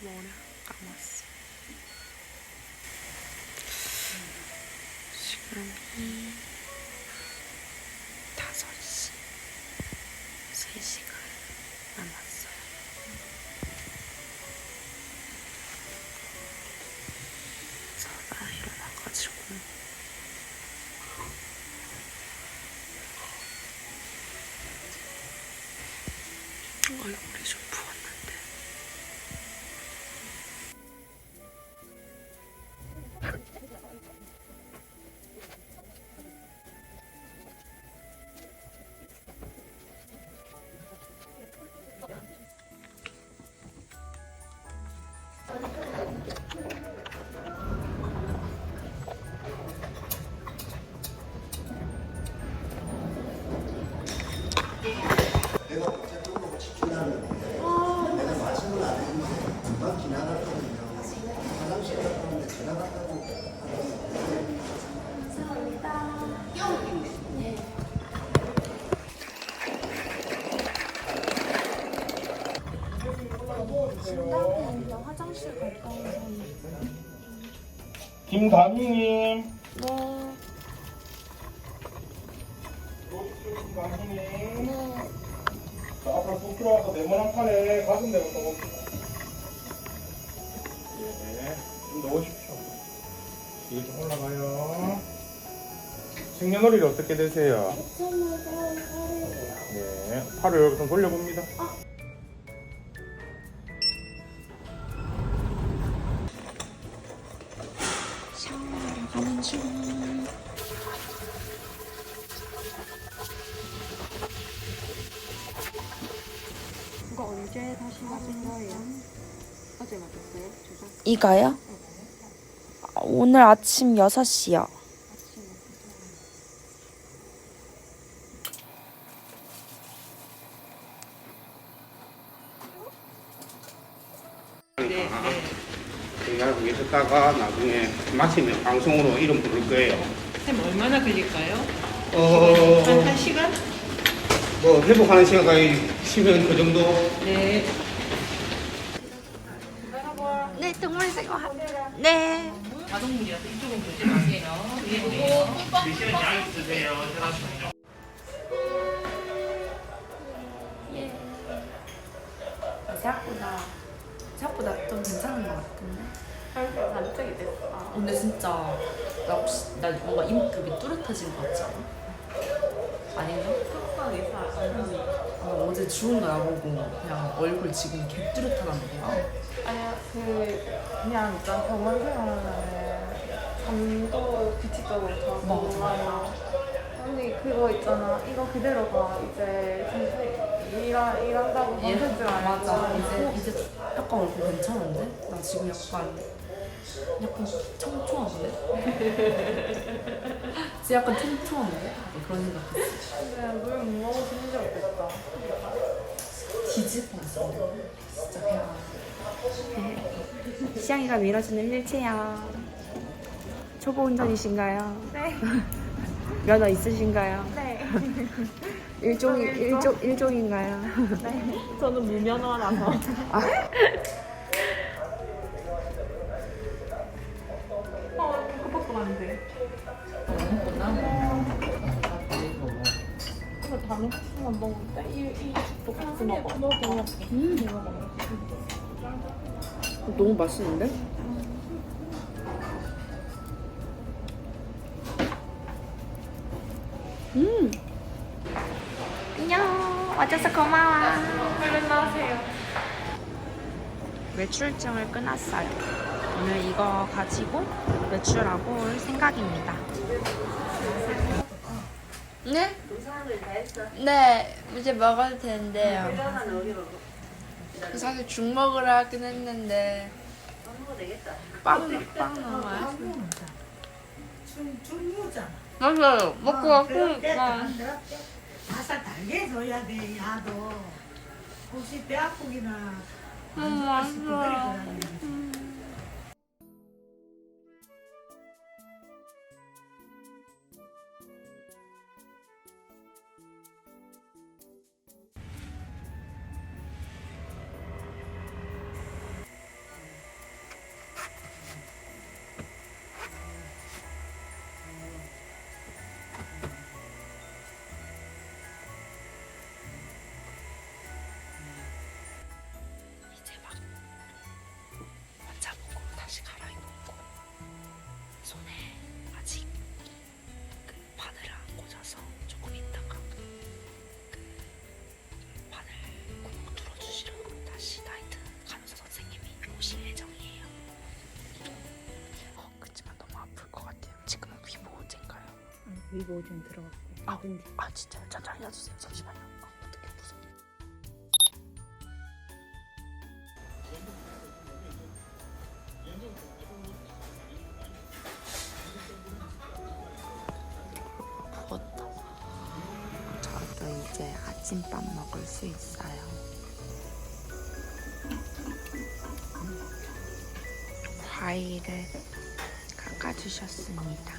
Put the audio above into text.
뭐라 까먹었어. 지금이 화장실 갔다 와서 김가미님. 네. 김가미님. 자, 앞으로 쑥 들어와서 네모 한 판에 가슴 대고 써봅시다. 예, 좀 넣으십시오. 이게 좀 올라가요. 생년월일이 어떻게 되세요? 네, 팔을 좀 돌려봅니다. 샤워하러 가는 중. 이거 언제 다시 맞은 거예요? 어제 맞았어요? 주사 이가요? 아, 오늘 아침 6시요. 아침 에. 생각하고 계셨다가 나중에 마치면 방송으로 이름 부를 거예요. 쌤 얼마나 걸릴까요? 어, 한, 한 시간? 뭐 회복하는 시간까지 쉬면 그 정도 네. 네, 동물 생활. 네. 자동문이라서 이쪽은 보지 마세요. 위에 보세요. 괜찮은 것 같은데. 얼굴 반짝이 됐어. 근데 진짜 나 혹시 나 뭔가 이목구비 뚜렷해진 것 같지 않아? 아닌가? 속상해 사. 아, 어제 주은 거 나보고 그냥 얼굴 지금 개 뚜렷하단 말이야. 아니야 그 그냥 일단 병원 생활하면은 잠도 규칙적으로 자고 맞아. 언니 그거 있잖아. 이거 그대로가 이제 진짜 일하, 일한다고 얘 컨텐츠 알고 맞아. 이제 이제 약간 얼굴 괜찮은데? 나 지금 약간 약간 청초한데? 진짜 약간 청초한데? 약간 그런 생각했어. 근데 물못 먹어서 힘들었겠다. 뒤질 뻔했어. 진짜 그냥. 시향이가 밀어주는 일체야. 초보 운전이신가요? 네. 면허 있으신가요? 네. 일종 일종? 일종 일종인가요? 네. 저는 무면허라서. 어, 그것도 안 돼. 이거 다른 국수만 먹는데 이, 이 죽도 같이 먹어. 너무 맛있는데? 음. 안녕. 와줘서 고마워. 얼른 나오세요. 외출증을 끊었어요. 오늘 이거 가지고 외출하고 올 생각입니다. 네? 네, 이제 먹어도 되는데요. 사실 죽 먹으러 하긴 했는데 빵, 빵 나와요? 중요잖아. 맞아요. 먹고 왔으니까. 바싹 달게 줘야 돼, 야도. 혹시 배 아프기나 음, 안 맞아요. 있 위보 좀 들어갔고 아근디 아 진짜 천천히 놔주세요. 잠시만요. 아, 어떻게 무서워. 부었다. 저도 이제 아침밥 먹을 수 있어요. 과일을 깎아주셨습니다.